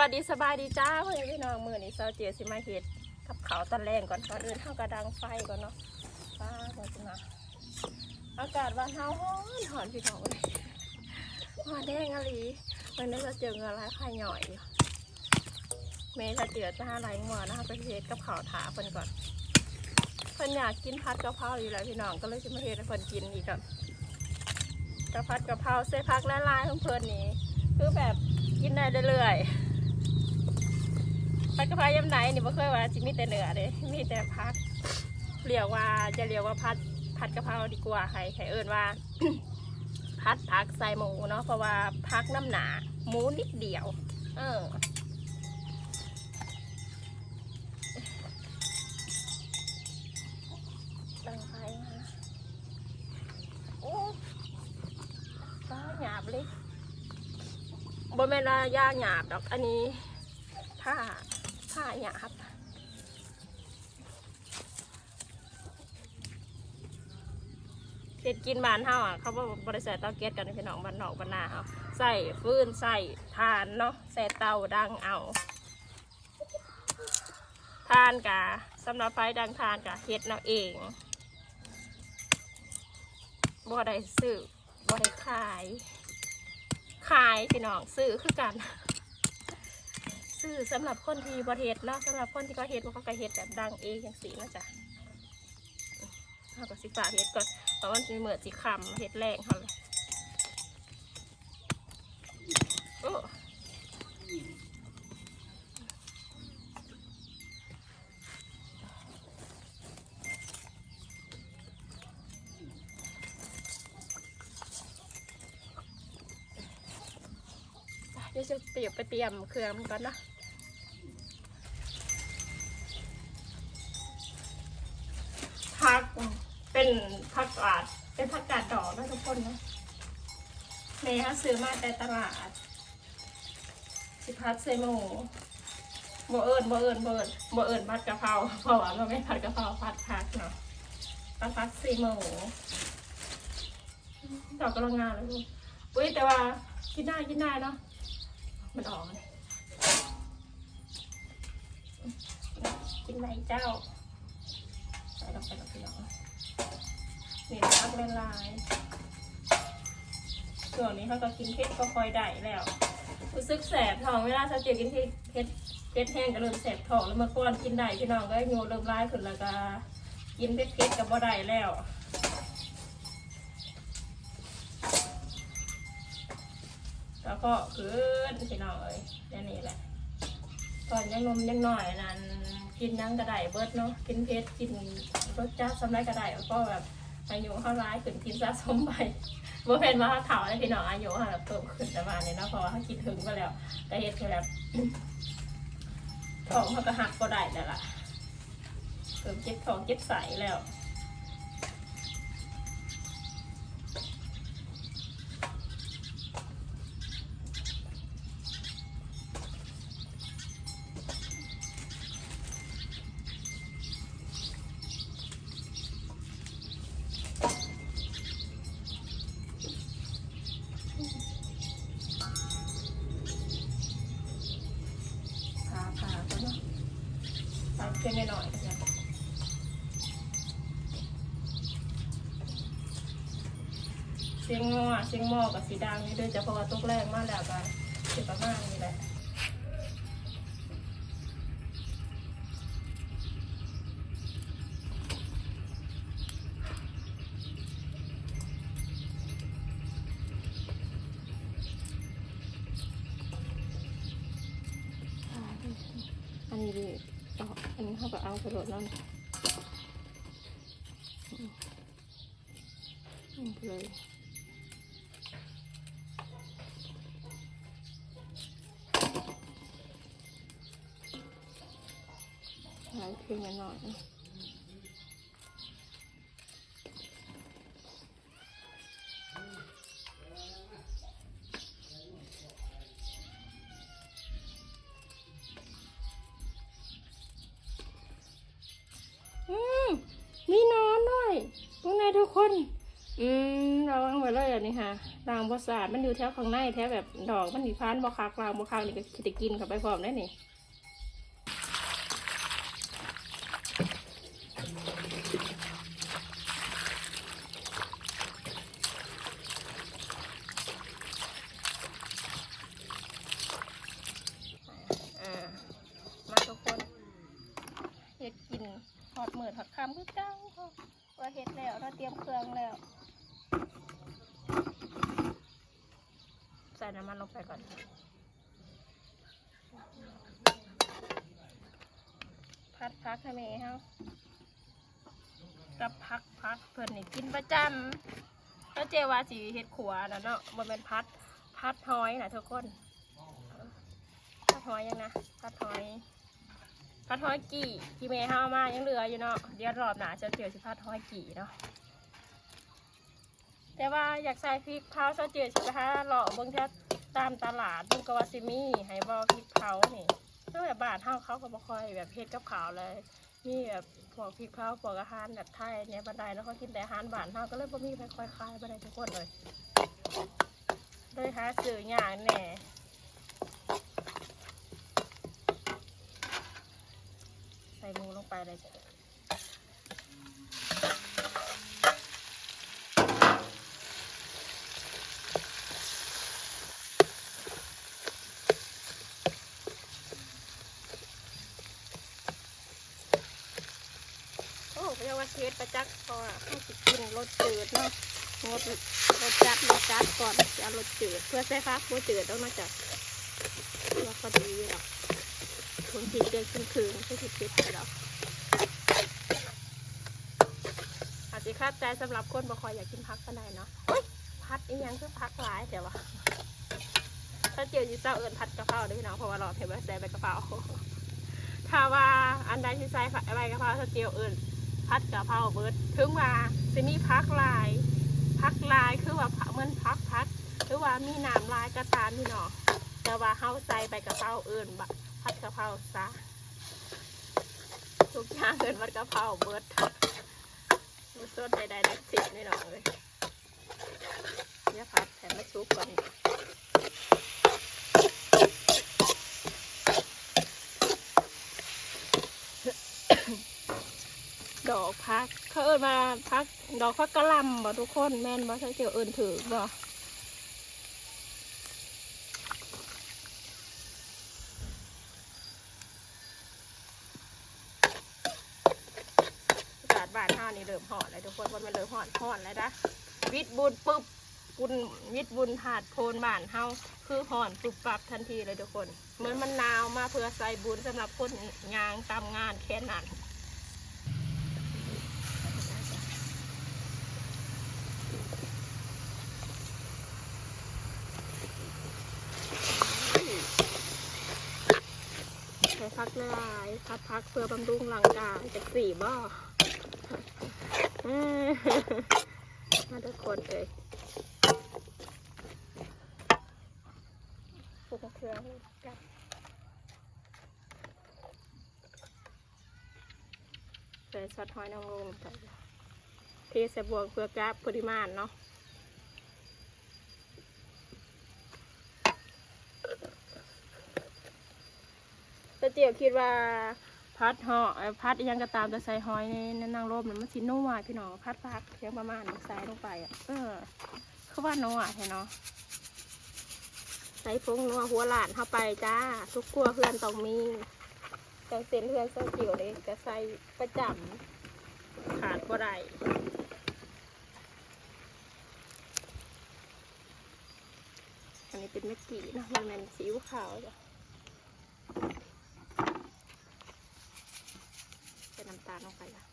วัสดีสบายดีจ้าพ่อแม่พี่น้องมือนี้เซาเจียสิมาเฮ็ดกับเขาตอนแรงก่อนก่อนอื่นเท่ากระดังไฟก่อนเนาะป้าก่อนสิมาอากาศบ้านเฮาฮ้อนหอนพี่น้องเลยมาแดงอะลีมันได้จะเจอเงินร้ายไข่หน่อยเมย์จะเจือจะหาไรงัวนะคะไปเฮ็ดกับเขาถาเพิ่นก่อนเพิ่นอยากกินพัดกะเพราอยู่แล้วพี่น้องก็เลยจะมาเฮ็ดให้เพิ่นกินอีกก่อนกะพัดกะเพราเส้พักละลายของเพิ่นนี่คือแบบกินได้เรื่อยๆ ผัดกะเพรายำไหนนี่บ่เคยว่าจิมีแต่เนื้อเด้มีแต่พัดเรียกว่าจะเรียกว่าพัดผัดกะเพราดีกว่าใครใครเอิ้นว่า พัดผักใส่หมูเนาะเพราะว่าพักน้ำหนาหมูนิดเดียว เออดังไฟมาโอ้ฟ้าหยาบเลยบ่แม่นว่ายาหยาบดอกอันนี้ผ้าาหยาบเด็ดกินบานเฮาอะเขาบอกบริษัทเตาเกียกันพี่น้องบ้านนอกบ้านนาเอาใส่ฟืนใส่ทานเนาะใส่เตาดังเอาทานกะสำหรับไฟดังทานกะเฮ็ดเราเองบ่ได้ซื้อบ่ได้ขาย ขายพี่น้องซื้อคือกัน ซื้อสำหรับคนที่ประเทศเนาะสำหรับคนที่ก็เฮ็ดว่าเขาก็เฮ็ดแบบดังเองอย่างสีนะจ๊ะเขาก็สิฝากเฮ็ดก่อนเพราะว่ามันจะเหมือนสีคำเฮ็ดแรงเขาเลยโอ้เดี๋ยวจะเตรียมไปเตรียมเครื่องมันก่อนนะ ผัก เป็นผักกาดเป็นผักกาดดอกนะทุกคนนะเมย์ฮะซื้อมาแต่ตลาด สิพัดเซโมบ่เอิญบ่เอิญบ่เอิญบ่เอิญผัดกะเพราเพราะว่าเราไม่ผัดกะเพราผัดผักเนาะผัดผักเซโมดอกกำลังงานเลยลูกอุ้ยแต่ว่ากินได้กินได้เนาะมันออกเลยกินไหนเจ้า ใส่ลงไปกับพี่น้องนี่นะครับเล่นลายส่วนนี้เขาก็กินเผ็ดก็คอยได้แล้วรู้สึกแสบท้องเวลาเขาเจอกินเผ็ดเผ็ดเผ็ดแห้งก็เริ่มแสบท้องแล้วเมื่อก่อนกินได้พี่น้องก็โยเริ่มร้ายขึ้นแล้วก็กินเผ็ดเผ็ดกับบ่ได้แล้วแล้วก็ขึ้นพี่น้องเอ้ยนี่แหละตอนยังนมยังหน่อยนั้น กินนั่งกระไดเบิดเนาะกินเพชรกินรสจ้าสำไรกระไดแล้วก็แบบอายุเขาร้ายขึ้นกินสะสมไปบ่เป็นว่าเขาได้พี่น้องอายุเขาแบบเพิ่มขึ้นประมาณนี้เนาะเพราะว่าเขากินถึงไปแล้วก็เฮ็ดคือแบบท้องเขาก็หักก็ได้แล้วล่ะเพิ่มเจ็บท้องเจ็บใสแล้ว พาพาก็เนาะพาเพื่อนหน่อยๆนะเสียงงอเสียงหม้อกับสีดังนี่ด้วยจะเพราะว่าตกแรงมากแล้วกันสิประมาณนี้แหละอันนี้ดิเออันนี้เขาก็เอากระโดดนั่นอืมอืมเลยึ้นมาหน่อยอืมมีนอนด้วยพวกนายทุกคน อืมระวังไว้เลยอันนี้ค่ะรางบสาดมันอยู่แถวข้างในแถวแบบดอกมันมีพานบอคักรางบอคักนี่ก็จะกินเข้าไปพร้อมได้นี่อ่ามาทุกคนเฮ็ดกินทอดมือทอดคำคือเก้าว่าเฮ็ดแล้วเราเตรียมเครื่องแล้ว ใส่น้ำมันลงไปก่อน พัดพักให้แม่เฮากับพักพักเพิ่นนี่กินประจำแล้วเจว่าสีเฮ็ดขัวนะเนาะมันเป็นพัดพัดหอยนะทุกคนพัดหอยยังนะพัดหอยพัดหอยกี่ที่แม่เฮาเอามายังเหลืออยู่เนาะเดี๋ยวรอบหนาจะเกี่ยวสิพัดหอยกี่เนาะแต่ว่าอยากใส่พริกเผาซะเจือใช่ไหมคะหล่อเบิ่งแค่ตามตลาดเบิ่งกวาซิมีให้บอพริกเผานี่ เมื่อแบบบาทเท่าเขาก็บ่ค่อยแบบเฮ็ดกับขาวเลย มีแบบพวกพริกเผาพวกอาหารแบบไทยเนี่ยบันไดแล้วเขากินแต่อาหารบ้านเท่าก็เลยบ่มีใครค่อยคายบันไดทุกคนเลยเลยหาซื้ออย่างแน่ใส่หมูลงไปเลยจ้ะ โอ้เรียก ว่าเทสประจักษ์พอให้สิกินรสจืดเนาะงดรสจัดรสจัดก่อนจะเอารสจืดเพื่อใส่ฟักรสจืดต้องมาจากเพื่อพอดีหรอกคนที่เดินขึ้นคืนไม่ใช่คิดคิดไปหรอกอาจจะคาดใจสำหรับคนบ่คอยอยากกินพักก็ได้เนาะเฮ้ยพัดอีหยังคือพักหลายแต่ว่าถ้าเจียวจีเจ้าเอิญผัดกะเพราเด้วยพี่น้องเพราะว่าเราเห็นว่าใส่ใบกะเพราถ้าว่าอันใดที่ใส่ใบกะเพราถ้าเจียวเอิญ พัดกะเพราเบิด ถึงว่าจะมีพักลายพักลายคือว่าเหมือนพักพัดหรือว่ามีน้ำลายกระตามพี่น้องแต่ว่าเฮาใส่ใบกะเพราเอิญบะพัดกะเพราซะทุกอย่างเอิญพัดกะเพราเบิดมันสดใดๆนักสินี่น้องเลยเนี่ยพัดแถมไม่ซุปก่อน อกพัก เขาเอิญมาพักดอกพักกระลำบ่ทุกคนแม่นบ่ใช่เจียวเอิญถือบ่อากาศบ้านห้านี่เริ่มหอนแล้วทุกคนว่ามันเริ่มหอนหอนแล้วนะวิทบุญปุ๊บบุญวิทบุญถาดโพนบ้านเฮาคือหอนปุบปับทันทีเลยทุกคน เหมือนมันนาวมาเพื่อใส่บุญสำหรับคนงานตามงานแค่นั้น ละลายพักพักเพื่อบำรุงร่างกายจากสี่บ่อมาทุกคนเอ้ยปลูกเครื่องกันใส่ซอสหอยนางรมไปเทใส่บวงเพื่อกราบปริมาณเนาะ แต่เจียวคิดว่าพัดหอเอ่อพัดยังก็ตามแต่ใส่หอยในนางรมเนี่ยมันสินุ่มพี่น้องพัดพักเพียงประมาณใส่ลงไปอะเออคือว่านัวใช่เนาะใส่พงนัวหัวหลานเข้าไปจ้า ทุกครัวเพื่อนต้องมีแต่เส้นเพื่อนเส้นเกี่ยวเลยจะใส่ประจำขาดบ่ได้อันนี้เป็นเม็ดกีนะมันเป็นซีขาวจ้ะ ใส่น้ำตาลลงไปละ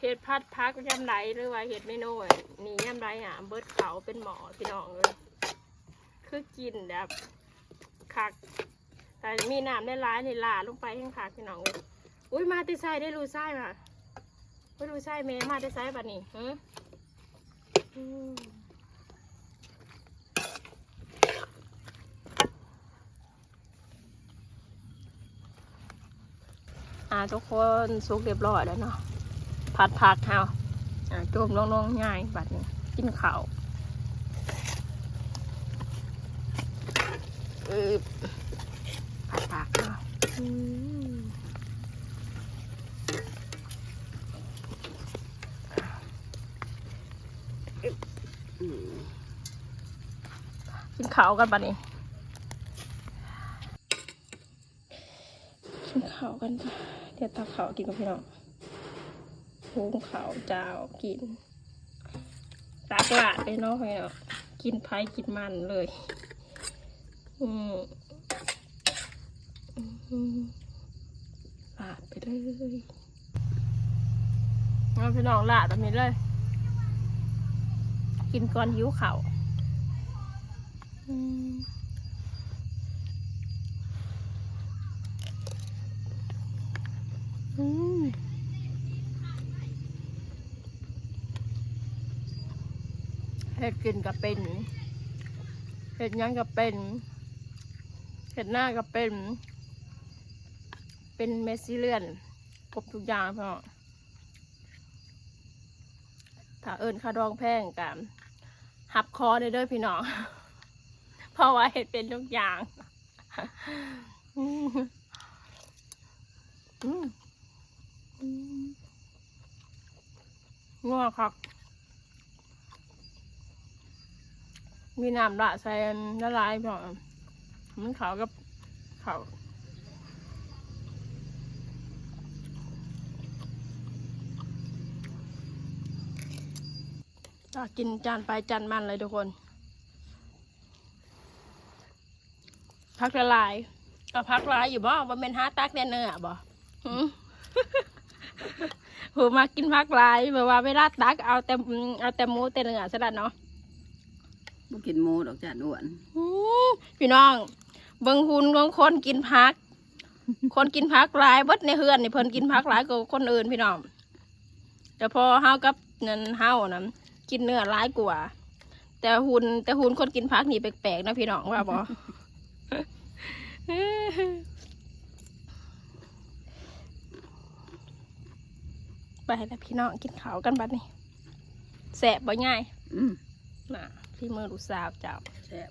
เห็ดพัดพักย่ำไรหรือว่าเห็ดเมนูอะนี่ยำไรอะเบิดเขาเป็นหมอพี่น้องเลยคือกินแบบคักแต่มีน้ำในร้ายในลาลงไปข้างคักพี่น้องเลยอุ้ยมาติไซได้รูไส้มาไม่รู้ไส้เมมาติไซบัดนี้ฮะอืม อ่า ทุกคนสุกเรียบร้อยแล้วเนาะผัดผักเฮาอ่าจุ่มลงๆง่ายบัดนี้กินข้าวผัดผักเนาะกินข้าวกันบัดนี้กินข้าวกันจ้ะ เดี๋ยวตักข้าวกินกับพี่น้องหุงขาวเจ้ากินตักหลาดไปเนาะพี่น้องกินไผ่กินมันเลย อืมอืมลาดไปเลยเอาพี่น้องลาดแบบนี้เลย กินก่อนหิวข้าว เห็ดกินก็เป็น เห็ดยังก็เป็น เห็ดหน้าก็เป็น เป็นเมสซิเลียนครบทุกอย่างพ่อถ้าเอิญคาดองแพงกันหับคอได้เด้วยพี่น้อง เพราะว่าเห็ดเป็นทุกอย่าง อืม งัวครับมีน้ำละใส่ละลายพอมันขาวกับขาวอะกินจานไปจานมันเลยทุกคน พักละลายก็พักลายอยู่บ่ว่าเป็นฮาตักแน่เนื้อบ่หื ผมมากินพักหลายแบบว่าเวลาตักเอาแต่เอาแต่หมูแต่เนื้อซะละเนาะบ่กินหมูดอกจ้ะอ้วนอื้อพี่น้อง เบิ่งหุ่นของคนกินพัก คนกินพักหลายเบิดในเฮือนนี่เพิ่นกินพักหลายกว่าคนอื่นพี่น้อง แต่พอเฮากับนั่นเฮานะกินเนื้อหลายกว่า แต่หุ่นแต่หุ่นคนกินพักนี่แปลกๆนะพี่น้องว่าบ่ ไปแล้วพี่น้องกินข้าวกันบัดนี้แสบบ่ง่าย อืมน่ะพี่มือลูกสาวเจ้า แซ่บ